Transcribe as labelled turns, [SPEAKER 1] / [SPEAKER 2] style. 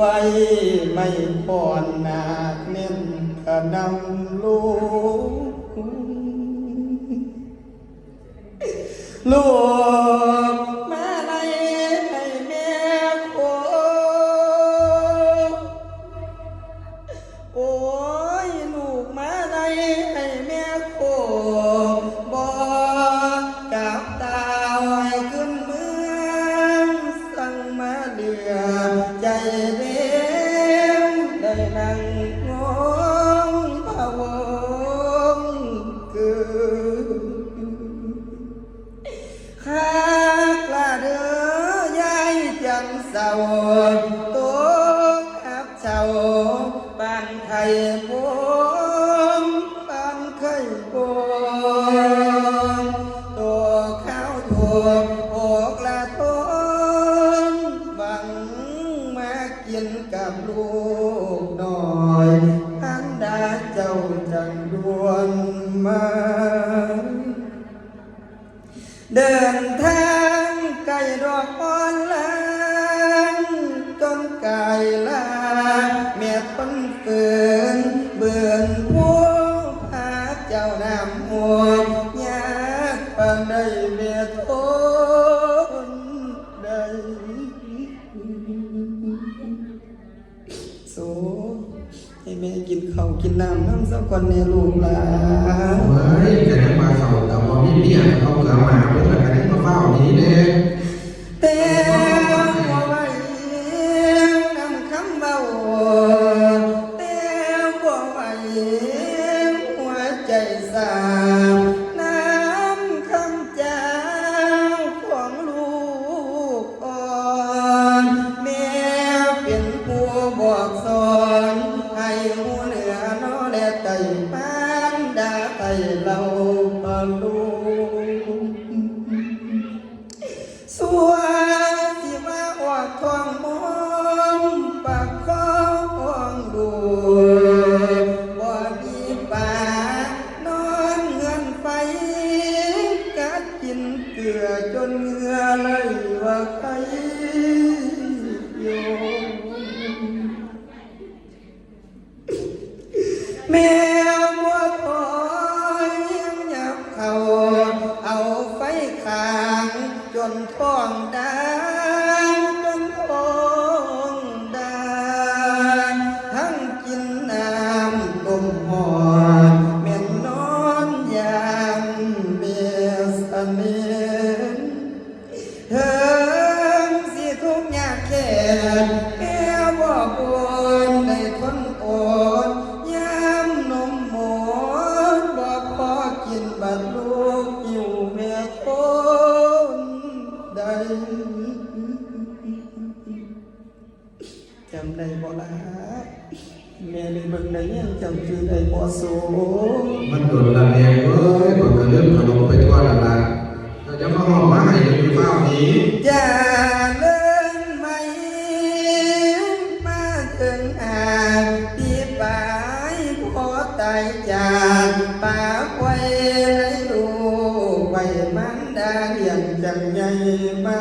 [SPEAKER 1] วยไม่ป้อนหนักเน้นกระนำลูกลูกมาในให้แม่โคโอ้ยลูกมาในให้แม่โคบอกกับตาไว้ขึ้นเมืองสั่งมาเดือใจเกิดข้ากล้าเด้อยายจังเศร้าตัวขับเจ้าบ เดินทางไกลดอกอ่อนลางจนไกลลาเมียคนเฟืนเบื่อนผู้พาเจ้าน้ำมัวยากปานใดเมียทนได้โสให้แม่กินข้าวกินน้ำน้ำสักคนในลูกหลาน
[SPEAKER 2] น้ำ
[SPEAKER 1] คำจาของลูกอ่อนแม่เป็นผู้บอกสอนให้หูเหนือน้อและไต่ปานดาไต่เราบาลูสั กินเกลือจนเหงื่อไหลว่าใครโยมแมวมั ค่แม่บ่ปวนได้ทนอดยามนมหมอนบ่พอกินบัดลูกอยู่แม่คนใดจำได้บ่ละแม่ได้เบิ่งได้ยังจำชื่อได้บ่สู
[SPEAKER 2] มันโดนละ ปล่อยให้ลูกไปมันดาเลี้ยงจังใหญ่มา